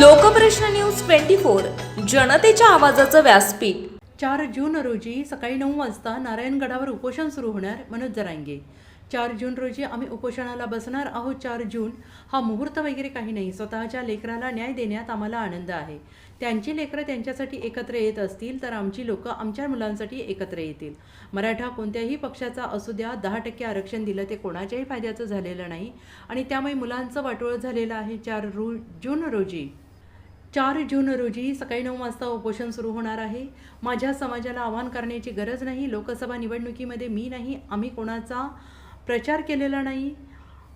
Lokprashna news twenty four जनतेच्या आवाजाचं व्यासपीठ. चार जून रोजी सकाळी नऊ वाजता नारायणगडावर उपोषण सुरू होणार मनोज जरांगे. चार जून रोजी आम्ही उपोषणाला बसणार आहोत चार जून. हा मुहूर्त वगैरे काही नाही. स्वतःच्या लेकराला न्याय देण्यात आम्हाला आनंद आहे. त्यांची लेकरं त्यांच्यासाठी एकत्र येत असतील तर आमची लोकं आमच्या मुलांसाठी एकत्र येतील. मराठा कोणत्याही पक्षाचा असू द्या दहा टक्के आरक्षण दिलं ते कोणाच्याही फायद्याचं झालेलं नाही. आणि त्यामुळे मुलांचं वाटोळं झालेलं आहे चार रू जून रोजी. चार जून रोजी सकाळी नऊ वाजता उपोषण सुरू होणार आहे. माझ्या समाजाला आवाहन करण्याची गरज नाही. लोकसभा निवडणुकीमध्ये मी नाही. आम्ही कोणाचा प्रचार केलेला नाही.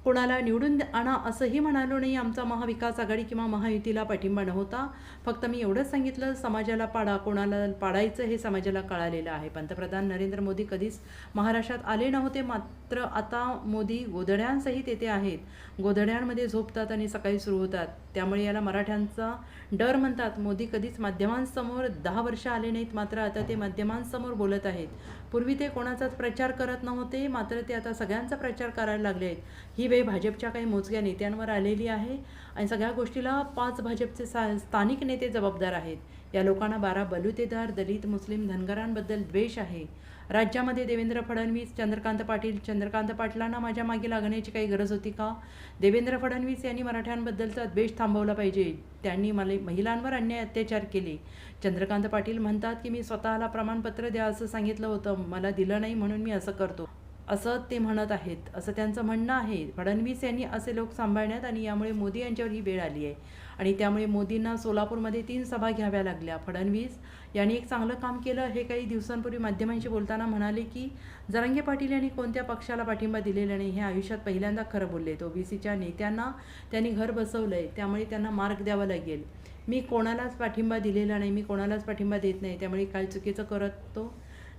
कोणाला निवडून आणा असंही म्हणालो नाही. आमचा महाविकास आघाडी किंवा महायुतीला पाठिंबा नव्हता. फक्त मी एवढंच सांगितलं समाजाला पाडा कोणाला पाडायचं हे समाजाला कळालेलं आहे. पंतप्रधान नरेंद्र मोदी कधीच महाराष्ट्रात आले नव्हते. मात्र आता मोदी गोधड्यांसहित येथे आहेत. गोधड्यांमध्ये झोपतात आणि सकाळी सुरू होतात. त्यामुळे याला मराठ्यांचा डर म्हणतात. मोदी कधीच माध्यमांसमोर दहा वर्ष आले नाहीत. मात्र आता ते माध्यमांसमोर बोलत आहेत. पूर्वी ते कोणाचाच प्रचार करत नव्हते मात्र ते आता सगळ्यांचा प्रचार करायला लागले आहेत. ही वेळ भाजपच्या काही मोजक्या नेत्यांवर आलेली आहे आणि सगळ्या गोष्टीला पाच भाजपचे सा स्थानिक नेते जबाबदार आहेत. या लोकांना बारा बलुतेदार दलित मुस्लिम धनगरांबद्दल द्वेष आहे. राज्यामध्ये देवेंद्र फडणवीस चंद्रकांत पाटील चंद्रकांत पाटलांना माझ्या मागे लागण्याची काही गरज होती का? देवेंद्र फडणवीस यांनी मराठ्यांबद्दलचा द्वेष थांबवला पाहिजे. त्यांनी मला महिलांवर अन्याय अत्याचार केले. चंद्रकांत पाटील म्हणतात की मी स्वतःला प्रमाणपत्र द्या असं सांगितलं होतं. मला दिलं नाही म्हणून मी असं करतो. असं ते म्हणत आहेत. असं त्यांचं म्हणणं आहे. फडणवीस यांनी असे लोक सांभाळण्यात आणि यामुळे मोदी यांच्यावर ही वेळ आली आहे. आणि त्यामुळे मोदींना सोलापूरमध्ये तीन सभा घ्याव्या लागल्या. फडणवीस यांनी एक चांगलं काम केलं. हे काही दिवसांपूर्वी माध्यमांशी बोलताना म्हणाले की जरांगे पाटील यांनी कोणत्या पक्षाला पाठिंबा दिलेला नाही हे आयुष्यात पहिल्यांदा खरं बोलले. ओबीसीच्या नेत्यांना त्यांनी घर बसवलं आहे त्यामुळे त्यांना मार्ग द्यावा लागेल. मी कोणालाच पाठिंबा दिलेला नाही मी कोणालाच पाठिंबा देत नाही. त्यामुळे काय चुकीचं करतो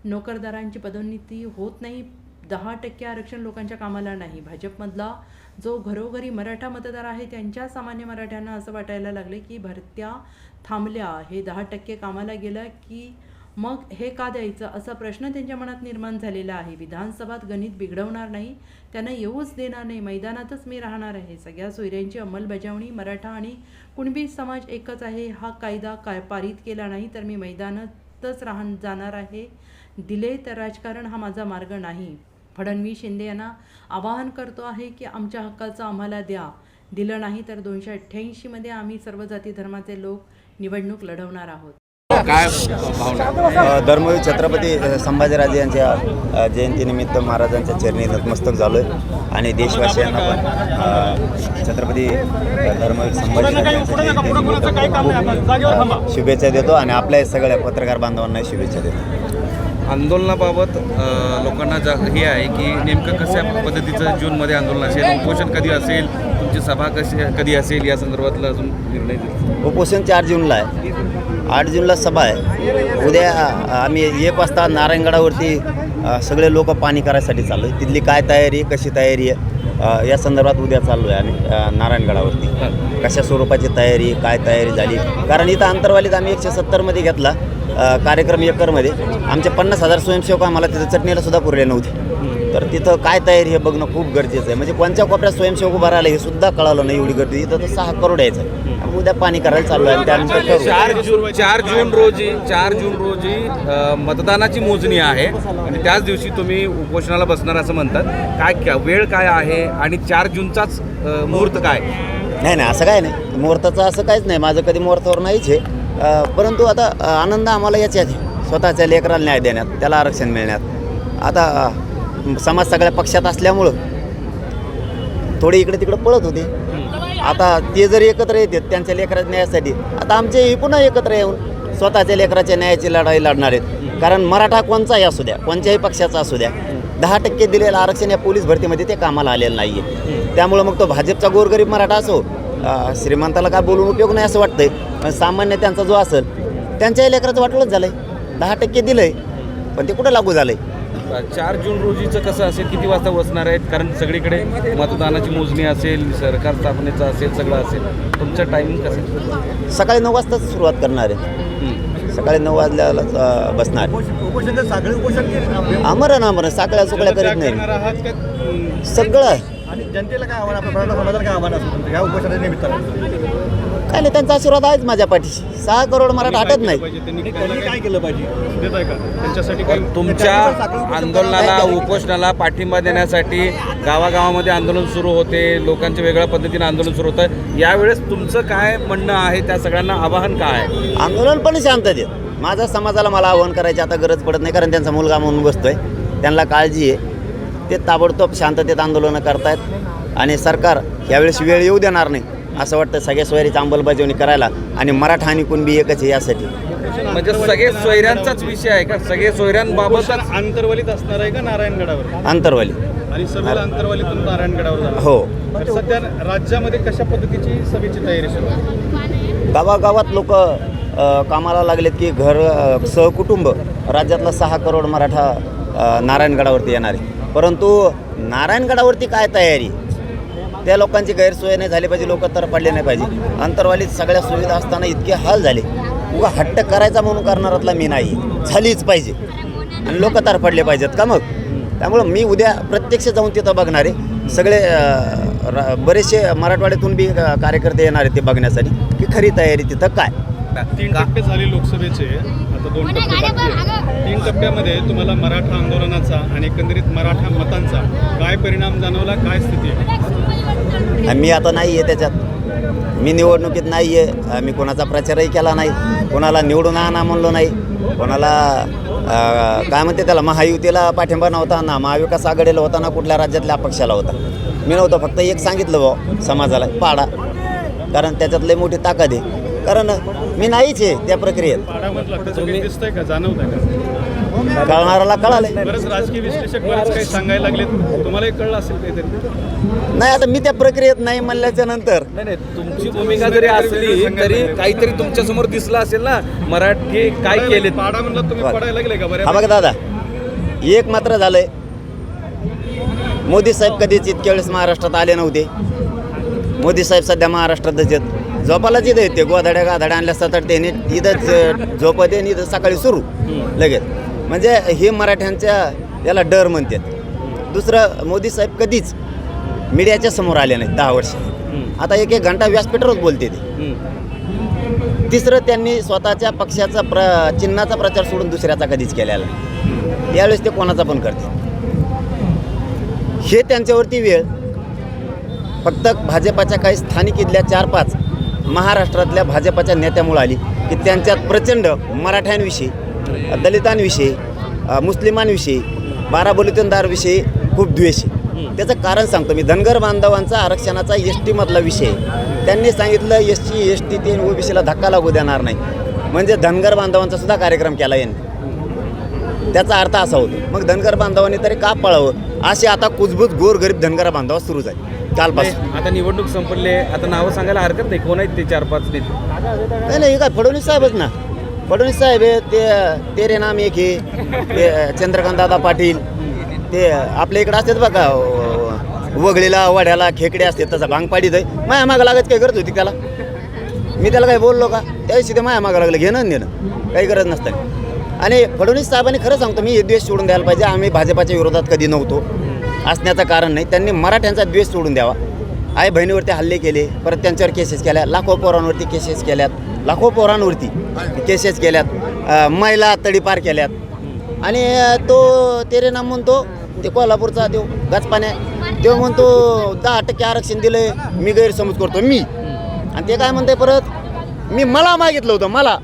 नोकरदारांची पदोन्नती होत नाही. दहा टक्के आरक्षण लोकांच्या कामाला नाही. भाजपमधला जो घरोघरी मराठा मतदार आहे त्यांच्या सामान्य मराठ्यांना असं वाटायला लागले की भरत्या थांबल्या हे दहा टक्के कामाला गेलं की मग हे का द्यायचं? असा प्रश्न त्यांच्या मनात निर्माण झालेला आहे. विधानसभात गणित बिघडवणार नाही त्यांना येऊच देणार नाही. मैदानातच मी राहणार आहे. सगळ्या सोयऱ्यांची अंमलबजावणी मराठा आणि कुणबी समाज एकच आहे हा कायदा काय पारित केला नाही तर मी मैदानातच राहण जाणार आहे. दिले तर राजकारण हा माझा मार्ग नाही. फडणवीस शिंदे यांना आवाहन करतो आहे की आमच्या हक्काचं आम्हाला द्या. दिलं नाही तर दोनशे अठ्ठ्याऐंशीमध्ये आम्ही सर्व जाती धर्माचे लोक निवडणूक लढवणार आहोत. काय धर्मवीर छत्रपती संभाजीराजे यांच्या जयंतीनिमित्त महाराजांच्या चरणी नतमस्तक झालो आहे आणि देशवासियांना पण छत्रपती धर्मवीर संभाजीराजे यांच्या शुभेच्छा देतो. आणि आपल्या सगळ्या पत्रकार बांधवांना शुभेच्छा देतो. आंदोलनाबाबत लोकांना जा हे आहे की नेमकं कशा पद्धतीचं जूनमध्ये आंदोलन असेल उपोषण कधी असेल तुमची सभा कशी कधी असेल या संदर्भातला अजून निर्णय उपोषण चार जूनला आहे. आठ जूनला सभा आहे. उद्या आम्ही एक वाजता नारायणगडावरती सगळे लोक पाणी करायसाठी चाललो आहे तिथली काय तयारी कशी तयारी आहे या संदर्भात उद्या चाललो आहे आम्ही नारायणगडावरती. कशा स्वरूपाची तयारी काय तयारी झाली? कारण इथं अंतरवालीत आम्ही एकशे सत्तरमध्ये घेतला. कार्यक्रम एकरमध्ये. आमचे पन्नास हजार स्वयंसेवक आम्हाला तिथं चटणीला सुद्धा पुरले नव्हते. तर तिथं काय तयारी हे बघणं खूप गरजेचं आहे. म्हणजे कोणत्या कोपऱ्यात स्वयंसेवक उभा राहिला हे सुद्धा कळालं नाही एवढी गर्दी. इथं तर सहा करोड यायचं. उद्या पाणी करायला चालू आहे त्यानंतर चार जून चार जून रोजी चार जून रोजी मतदानाची मोजणी आहे. आणि त्याच दिवशी तुम्ही उपोषणाला बसणार असं म्हणतात. काय क्या- वेळ काय आहे आणि चार जूनचाच मुहूर्त काय? नाही नाही असं काय नाही. मुहूर्ताचं असं काहीच नाही. माझं कधी मुहूर्तावर नाहीच आहे. परंतु आता आनंद आम्हाला याच्यात आहे स्वतःच्या लेकराला न्याय देण्यात त्याला आरक्षण मिळण्यात. आता समाज सगळ्या पक्षात असल्यामुळं थोडे इकडे तिकडे पळत होते. आता ते जर एकत्र येतात त्यांच्या लेकराच्या न्यायासाठी. आता आमचे हे पुन्हा एकत्र येऊन स्वतःच्या लेकराच्या न्यायाची लढाई लढणार आहेत. कारण मराठा कोणचाही असू द्या कोणत्याही पक्षाचा असू द्या दहा टक्के दिलेलं आरक्षण या पोलीस भरतीमध्ये ते कामाला आलेलं नाही आहे त्यामुळं मग तो भाजपचा गोरगरीब मराठा असो श्रीमंताला काय बोलून उपयोग नाही असं वाटतंय. पण सामान्य त्यांचा जो असेल त्यांच्याही लेकराचं वाटलंच झालंय. दहा टक्के दिलंय पण ते कुठं लागू झालंय? चार जून रोजीचं कसं असेल किती वाजता बसणार आहेत? कारण सगळीकडे मतदानाची मोजणी असेल सरकार स्थापनेचं असेल सगळं असेल. तुमचं टायमिंग कसं आहे? सकाळी नऊ वाजताच सुरुवात करणार आहे. सकाळी नऊ वाजल्याला बसणार. आमरण आमरण साकळ्या सुकळ्या करीत नाही. सगळं जनतेला काय आव्हान आपल्या मराठा समाजाला काय आव्हान असतं उपोषणाच्या निमित्तानं. काय नाही त्यांचा आशीर्वाद आहेच माझ्या पाठीशी. सहा करोड मराठा हटत नाही त्यांनी काय केलं पाहिजे? देत आहे का? त्यांच्यासाठी काही तुमच्या आंदोलनाला उपोषणाला पाठिंबा देण्यासाठी गावागावामध्ये आंदोलन सुरू होते लोकांच्या वेगळ्या पद्धतीने आंदोलन सुरू होतं. यावेळेस तुमचं काय म्हणणं आहे? त्या सगळ्यांना आवाहन काय आहे? आंदोलन पण शांततेत माझ्या समाजाला मला आव्हान करायची आता गरज पडत नाही कारण त्यांचा मुलगा म्हणून बसतोय. त्यांना काळजी आहे. ते ताबडतोब शांततेत आंदोलनं करतायत आणि सरकार यावेळेस वेळ येऊ देणार नाही असं वाटतं सगळ्या सोयरीची अंमलबजावणी करायला आणि मराठा आणि कुणबी एकच आहे यासाठी. म्हणजे सगळे सोयऱ्यांचाच विषय आहे का? सगळे सोयऱ्यांबाबतच आंतरवालीत असणार आहे का नारायणगडावर? अंतरवाली आणि सभेला अंतरवालीतून नारायणगडावर हो. सध्या राज्यामध्ये कशा पद्धतीची सभेची तयारी सुरू आहे? गावागावात लोक कामाला लागलेत की घर सहकुटुंब. राज्यातला सहा करोड मराठा नारायणगडावरती येणार आहे. परंतु नारायणगडावरती काय तयारी? त्या लोकांची गैरसोय नाही झाली पाहिजे लोक तर पडले नाही पाहिजे. अंतरवालीत सगळ्या सुविधा असताना इतके हाल झाले. उगा हट्ट करायचा म्हणून करणारातला मी नाही. झालीच पाहिजे. आणि लोक तर पडले पाहिजेत का मग? त्यामुळं मी उद्या प्रत्यक्ष जाऊन तिथं बघणार आहे. सगळे बरेचसे मराठवाड्यातून बी कार्यकर्ते येणार आहेत ते बघण्यासाठी. की खरी तयारी तिथं काय? तीन टप्पे झाले लोकसभेचे. आता दोन टप्पे बाकी आहेत. तीन टप्प्यामध्ये तुम्हाला मराठा आंदोलनाचा आणि एकंदरीत मराठा मतांचा काय परिणाम जाणवला काय स्थिती? आहे मी आता नाही आहे त्याच्यात. मी निवडणुकीत नाही आहे मी कोणाचा प्रचारही केला नाही. कोणाला निवडून आणा म्हणलो नाही. कोणाला काय म्हणते त्याला महायुतीला पाठिंबा नव्हता ना महाविकास आघाडीला होता ना कुठल्या राज्यातल्या अपक्षाला होता. मी नव्हतं फक्त एक सांगितलं भाऊ समाजाला पाडा. कारण त्याच्यात लई मोठी ताकद आहे. कारण मी नाहीच आहे त्या प्रक्रियेत. दिसतंय का? कळणाराला कळालं बरेच राजकीय विश्लेषक बरेच काही सांगायला लागलेत. तुम्हालाही कळलं असेल काहीतरी? नाही आता मी त्या प्रक्रियेत नाही म्हणल्याच्या नंतर. नाही नाही तुमची भूमिका जरी असली तरी काहीतरी तुमच्यासमोर दिसलं असेल ना मराठी काय केले पाडा म्हणला तुम्ही पडायला लागले का? हा बऱ्या बघा दादा. एक मात्र झालंय. मोदी साहेब कधीच इतक्या वेळेस महाराष्ट्रात आले नव्हते. मोदी साहेब सध्या महाराष्ट्रातच आहेत. झोपालाच इथं येते गोधाड्या गाधाड्या आणल्या सात आठ त्याने इथंच झोपत आणि इथं सकाळी सुरू लगेच. म्हणजे हे मराठ्यांच्या याला डर म्हणतात. दुसरं मोदी साहेब कधीच मीडियाच्या समोर आले नाहीत दहा वर्ष. आता एक एक घंटा व्यासपीठावरच बोलते ते. तिसरं त्यांनी स्वतःच्या पक्षाचा प्र चिन्हाचा प्रचार सोडून दुसऱ्याचा कधीच केलेला नाही. यावेळेस ते कोणाचा पण करते हे त्यांच्यावरती वेळ. फक्त भाजपाच्या काही स्थानिक इथल्या चार पाच महाराष्ट्रातल्या भाजपाच्या नेत्यामुळे आली की त्यांच्यात प्रचंड मराठ्यांविषयी दलितांविषयी मुस्लिमांविषयी बाराबोलीतूनदारविषयी खूप द्वेष आहे. त्याचं कारण सांगतो मी. धनगर बांधवांचा आरक्षणाचा एस टीमधला विषय त्यांनी सांगितलं एस टी एस टी ते ओबीसीला धक्का लागू देणार नाही. म्हणजे धनगर बांधवांचा सुद्धा कार्यक्रम केला यांनी. त्याचा अर्थ असा होतो. मग धनगर बांधवांनी तरी का पळावं? असे आता कुजबूज गोरगरीब धनगर बांधव सुरू झाले. कालपासून आता निवडणूक संपले आता नावं सांगायला हरकत नाही. कोण आहेत ते चार पाच नेते नाही नाही हे काय फडणवीस साहेबच ना. फडणवीस साहेब आहे ते तेरे नाम एक हे. ते चंद्रकांत दादा पाटील. ते आपल्या इकडं असतात बघा वगळीला वड्याला खेकडे असतात तसं भांग पाडीत आहे. माया मागं लागत काय करत होती त्याला? मी त्याला काही बोललो का? त्यावेळी ते माया मागं लागलं घेणं देणं काही गरज नसतं. आणि फडणवीस साहेबांनी खरं सांगतो मी हे द्वेष सोडून द्यायला पाहिजे. आम्ही भाजपाच्या विरोधात कधी नव्हतो. असण्याचं कारण नाही. त्यांनी मराठ्यांचा द्वेष सोडून द्यावा. आई बहिणीवरती हल्ले केले परत त्यांच्यावर केसेस केल्या. लाखो पोरांवरती केसेस केल्यात. लाखो पोरांवरती केसेस केल्यात. महिला तडीपार केल्यात. आणि तो तेरे नाम म्हणतो ते कोल्हापूरचा देव गचपाण्या तो म्हणतो दहा टक्के आरक्षण दिलं मी गैरसमज करतो. मी. आणि ते काय म्हणते परत? मी मला मागितलं होतं मला.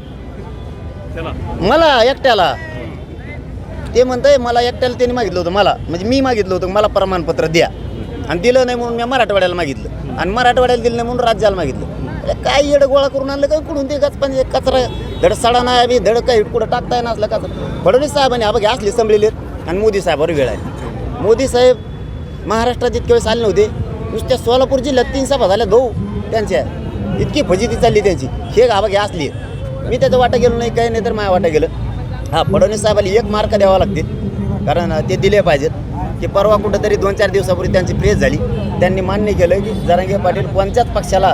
मला एकट्याला? ते म्हणतंय मला एकट्याला त्यांनी मागितलं होतं मला. म्हणजे मी मागितलं होतं मला प्रमाणपत्र द्या. आणि दिलं नाही म्हणून मी मराठवाड्याला मागितलं. आणि मराठवाड्याला दिलं नाही म्हणून राज्याला मागितलं. अरे काय येडं गोळा करून आणलं काय कुठून ते गच पण कचरा धड सडा नाही बी धड काही कुठं टाकता येणार असलं कचरा फडणवीस साहेबांनी हा बघ हे असले संभलेले आणि मोदी साहेबावर वेळ आहे. मोदी साहेब महाराष्ट्रात इतके वेळेस आले नव्हते. नुसत्या सोलापूर जिल्ह्यात तीन सभा झाल्या भाऊ त्यांच्या. इतकी फजिती चालली त्यांची. हे हा बघ असली. आहे मी त्याचं वाटा गेलो नाही काही नाही तर माझ्या वाटा गेलं. हा फडणवीस साहेबाला एक मार्क द्यावा लागतील कारण ते दिले पाहिजेत. की परवा कुठंतरी दोन चार दिवसापूर्वी त्यांची प्रेस झाली. त्यांनी मान्य केलं की जरांगे पाटील कोणत्याच पक्षाला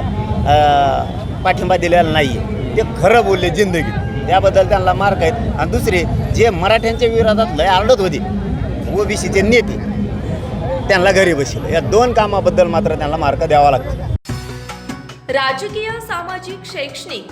पाठिंबा दिलेला नाही आहे ते खरं बोलले जिंदगी त्याबद्दल त्यांना मार्क आहेत. आणि दुसरे जे मराठ्यांच्या विरोधात लय आरडत होते ओबीसीचे नेते त्यांना घरी बसले या दोन कामाबद्दल मात्र त्यांना मार्क द्यावा लागतो. राजकीय सामाजिक शैक्षणिक